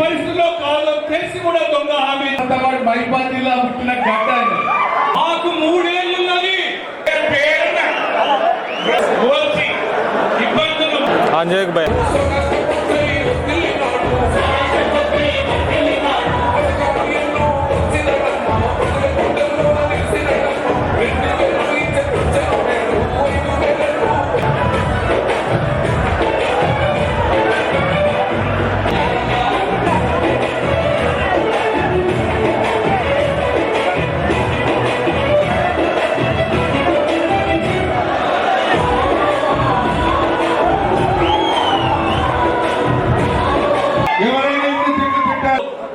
పరిస్థితుల్లో కాదు తెలిసి కూడా దొంగ హామీ అంతవాడు మైపాల్ జిల్లా పుట్టిన గడ్డ. మాకు మూడేళ్ళు ఉన్నది పేరున ఓల్చి ఇబ్బందులు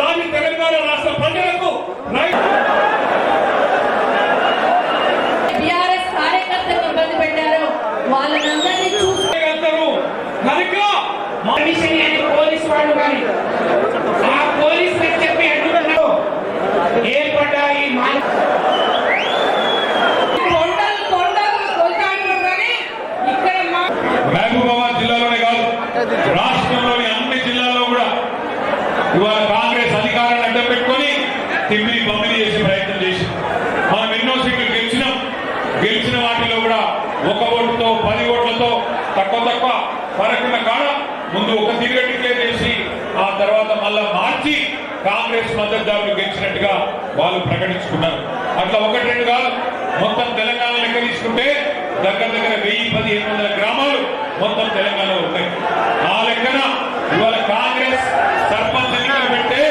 దాన్ని తెలంగాణ రాష్ట్ర ప్రజలకు కార్యకర్తలు ఇబ్బంది పెట్టారో. మనిషిని అని పోలీసు వాళ్ళు కానీ ఆ పోలీసులకు చెప్పి అడ్డుకున్నారు ఏర్పడ్డ ఈ మాన కొండలు కొండలు కొల్తాడు కానీ ఇక్కడ మా మహబూబాబాద్ జిల్లాలోనే కాదు రాష్ట్రంలోని అన్ని జిల్లాల్లో కూడా ఇవాళ కాంగ్రెస్ అధికారాన్ని అడ్డం పెట్టుకొని తిమ్మిని పంపిణీ చేసే ప్రయత్నం చేసి మనం ఎన్నో సీట్లు గెలిచినాం. గెలిచిన వాటిలో కూడా ఒక ఓటుతో పది ఓట్లతో తక్కువ తక్కువ పరకున్న కాడ ముందు ఒక తీరుగా డిక్లేర్ చేసి ఆ తర్వాత మళ్ళా మార్చి కాంగ్రెస్ మద్దతుదారులు గెలిచినట్టుగా వాళ్ళు ప్రకటించుకున్నారు. అట్లా ఒకటి రెండు కాదు. మొత్తం తెలంగాణ లెక్క తీసుకుంటే దగ్గర దగ్గర వెయ్యి పదిహేను వందల గ్రామాలు మొత్తం తెలంగాణలో ఉన్నాయి. ఆ లెక్కన ఇవాళ కాంగ్రెస్ సర్పంచ్ ఎన్నికలు పెడితే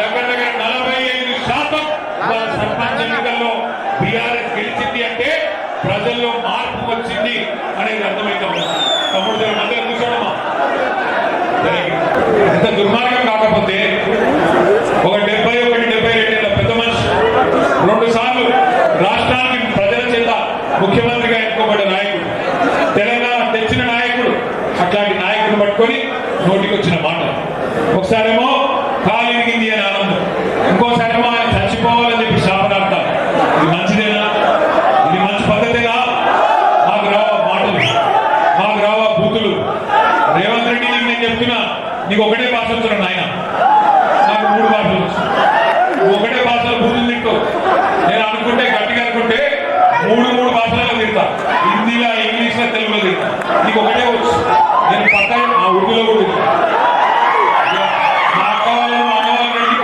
దగ్గర దగ్గర నలభై ఐదు శాతం సర్పంచ్ ఎన్నికల్లో బీఆర్ఎస్ గెలిచింది అంటే ప్రజల్లో మార్పు వచ్చింది అనేది అర్థమైంది తమ్ముడు దగ్గర మధ్య కూర్చోడమ్మా. ఇంత దుర్మార్గం కాకపోతే ఒక డెబ్బై ఒకటి డెబ్బై రెండేళ్ళ పెద్ద మనిషి రెండు సార్లు రాష్ట్రానికి ప్రజల చేత ముఖ్యమంత్రిగా ఎన్నుకోబడ్డ నాయకుడు తెలంగాణ తెచ్చిన నాయకుడు అట్లాంటి నాయకుడు పట్టుకొని నోటికి వచ్చిన మాట ఒకసారేమో చెప్తున్నా నీకు ఒకటే భాష వస్తున్నా ఆయన నాకు మూడు భాషలు నువ్వు ఒకటే భాషలో బూతులు తింటూ నేను అనుకుంటే గట్టిగా అనుకుంటే మూడు మూడు భాషలలో తింటా. హిందీలో ఇంగ్లీష్లో తెలుగులో తింటా. నీకు ఒకటే వచ్చు. నేను పక్క ఆ ఉర్దూలో కూడా తింటా. మా అక్క వాళ్ళు మా అన్న వాళ్ళు రెండు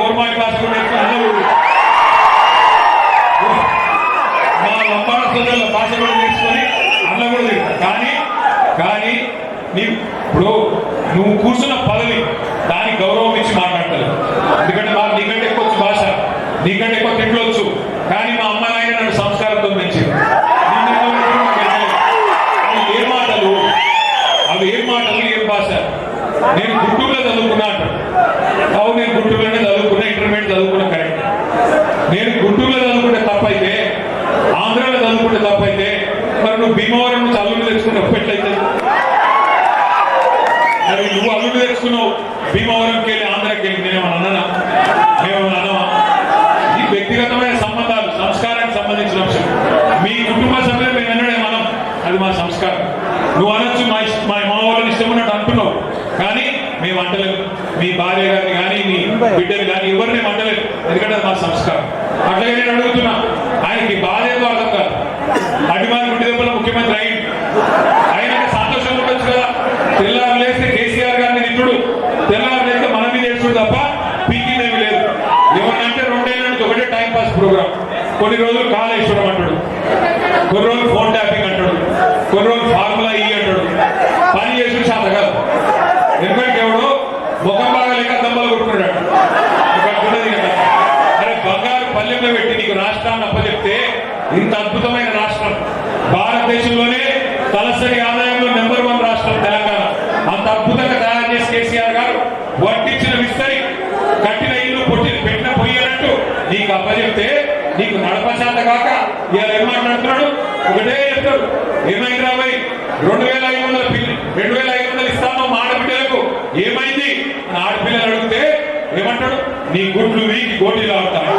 కొన్ని భాష కూడా మా లంబాడ సోదరుల భాష కూడా నేర్చుకొని కూడా తింటా. కానీ కానీ నీ ఇప్పుడు నువ్వు కూర్చున్న పదవి దానికి గౌరవం ఇచ్చి మాట్లాడతారు ఎందుకంటే మాకు నీకంటే ఎక్కువ వచ్చు భాష. నీకంటే ఎక్కువ తిట్లొచ్చు కానీ మా అమ్మ నాయన నన్ను సంస్కారంతో పెంచింది. ఏ మాటలు? అవి ఏం మాటలు? ఏం భాష? నేను గుంటూరులో చదువుకున్నాను అవును నేను గుంటూరులోనే చదువుకున్నా ఇంటర్మీడియట్ చదువుకున్నా కరెక్ట్ నువ్వు అనొచ్చు మా ఇష్ట- మా మా వాళ్ళని ఇష్టం ఉన్నట్టు అంటున్నావు కానీ మేము అంటలేదు మీ భార్య గారిని కానీ మీ బిడ్డని కానీ ఎవరిని అంటలేదు ఎందుకంటే మా సంస్కారం. అట్లాగే నేను అడుగుతున్నా ఆయనకి బాధ ఏదో అర్థం కాదు అడిమారి గుడ్డి దెబ్బల ముఖ్యమంత్రి అయ్యింది ఆయన సంతోషం ఉండొచ్చు కదా. తెల్లారు లేస్తే కేసీఆర్ గారిని నిట్టుడు తెల్లారు లేస్తే మన మీద ఏడ్చుడు తప్ప పీకిందేమి లేదు. ఏమన్నంటే రెండేళ్ళ నుంచి ఒకటే టైం పాస్ ప్రోగ్రామ్ కొన్ని రోజులు కాళేశ్వరం అంటాడు. కొన్ని రోజులు ఫోన్ ట్యాపింగ్ అంటాడు. కొన్ని రోజులు ఫార్ములా ఈ అంటాడు పని చేసి శాత కాదు ఎందుకంటే ఎవడు ముఖం బాగా లేక దమ్మలు కొట్టుకున్నాడు ఇక్కడ ఉన్నది కదా అరే బంగారు పల్లెంలో పెట్టి నీకు రాష్ట్రాన్ని అప్పచెప్తే ఇంత అద్భుతమైన రాష్ట్రం భారతదేశంలోనే తలసరి ఆదాయంలో నెంబర్ వన్ రాష్ట్రం తెలంగాణ. అంత అద్భుతంగా తయారు చేసి కేసీఆర్ గారు వడ్డించిన విస్తరి కట్టిన ఇల్లు పొట్టి పెట్టిన పొయ్యనట్టు నీకు అప్పచెప్తే నీకు నడపశాత కాక ఇవాళ ఏం మాట్లాడుతున్నాడు? ఒకటే చెప్తాడు. ఏమైంది రాబోయ్ రెండు వేల ఐదు వందల రెండు వేల ఐదు వందలు ఇస్తామో మా ఆడపిల్లలకు ఏమైంది? ఆడపిల్లలు అడిగితే ఏమంటాడు? నీ గుడ్లు వీకి గోటీలు ఆడతాడు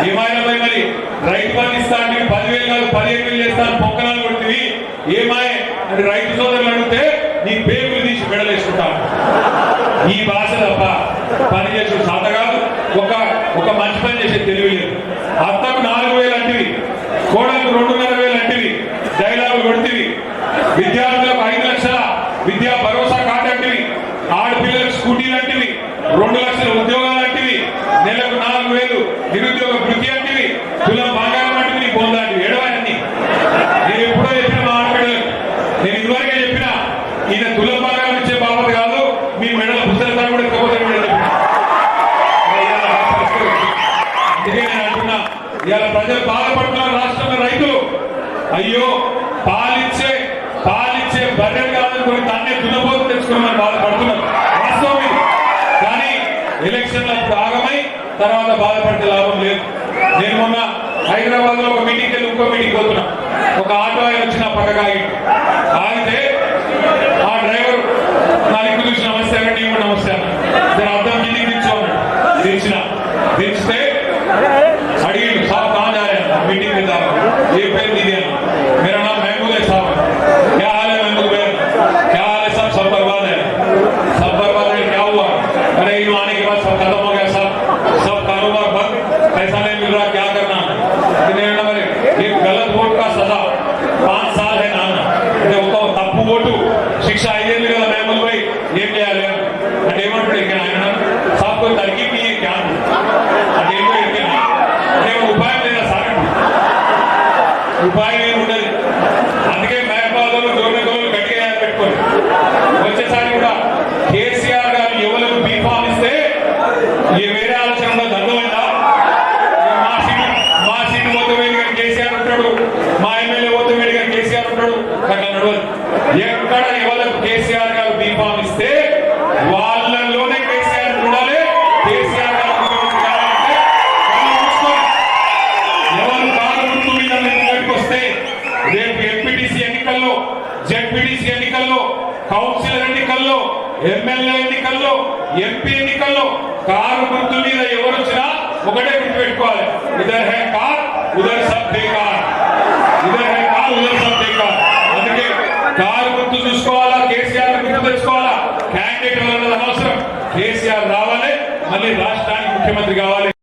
ఏమైనా మరి రైతు బంధు ఇస్తా అంటే పదివేలు కాదు పదిహేను వేలు చేస్తాను పొక్కనాలు కొట్టివి ఏమాయ అని రైతు సోదరులు అడిగితే నీ పేగులు తీసి మెడలేసుకుంటాను ఈ భాష తప్ప పని చేసే సాధ కాదు. ఒక ఒక మంచి పని చేసే తెలివి లేదు. అత్తకు నాలుగు వేలు అంటివి కోడలకు రెండున్నర వేలు అంటివి డైలాగులు కొడితివి. విద్యార్థులకు ఐదు లక్షల విద్యా భరోసా కార్డు అంటివి ఆడపిల్లలకు స్కూటీలు అంటివి రెండు లక్షల ఉద్యోగాలు అంటివి నెలకు నాలుగు వేలు నిరుద్యోగ వృత్తి అంటివి తులం బంగారం అంటివి నీ పొందాంటివి ఏడవాయన్ని నేను ఎప్పుడో చెప్పిన మా ఆడపిల్లలకు నేను ఇదివరకే చెప్పిన ఈయన తులం బంగారం ఇచ్చే బాబు కాదు మీ మెడల పుస్తకాలు కూడా ఎక్కబోతే కూడా చెప్పిన అందుకే ఇవాళ ప్రజలు బాధపడుతున్నారు రాష్ట్రంలో రైతులు. అయ్యో పాలిచ్చే పాలిచ్చే బర్రెలు కాదనుకుని దాన్నే దున్నపోతు తెచ్చుకోమని బాధపడుతున్నారు వాస్తవం కానీ ఎలక్షన్ల భాగమై తర్వాత బాధపడితే లాభం లేదు. నేను మొన్న హైదరాబాద్లో ఒక మీటింగ్ వెళ్ళి ఇంకో మీటింగ్ పోతున్నా. ఒక ఆటో ఆయన వచ్చిన పక్కగా ये पेन मेरा नाम महमूद है क्या हाल है क्या हाल है सब बर्बाद है। क्या हुआ? अरे यूँ आने के बाद सब खत्म हो गया सब सब कारोबार बंद। पैसा नहीं मिल रहा, क्या करना? गलत वोट का सजा। पाँच साल है नाना। जब वोटू। शिक्षा आइए ರೂಪಾಯಿ ఎమ్మెల్యే ఎన్నికల్లో ఎంపీ ఎన్నికల్లో కారు గుర్తు మీద ఎవరు వచ్చినా ఒకటే గుర్తు పెట్టుకోవాలి ఇదర్ హే కార్ ఉదర్ సబ్ బేకార్ ఇదర్ హే కార్ ఉదర్ సబ్ బేకార్ అందుకే కారు గుర్తు చూసుకోవాలా కేసీఆర్ గుర్తు తెచ్చుకోవాలా? క్యాండిడేట్ అనవసరం కేసీఆర్ రావాలి మళ్ళీ రాష్ట్రానికి ముఖ్యమంత్రి కావాలి.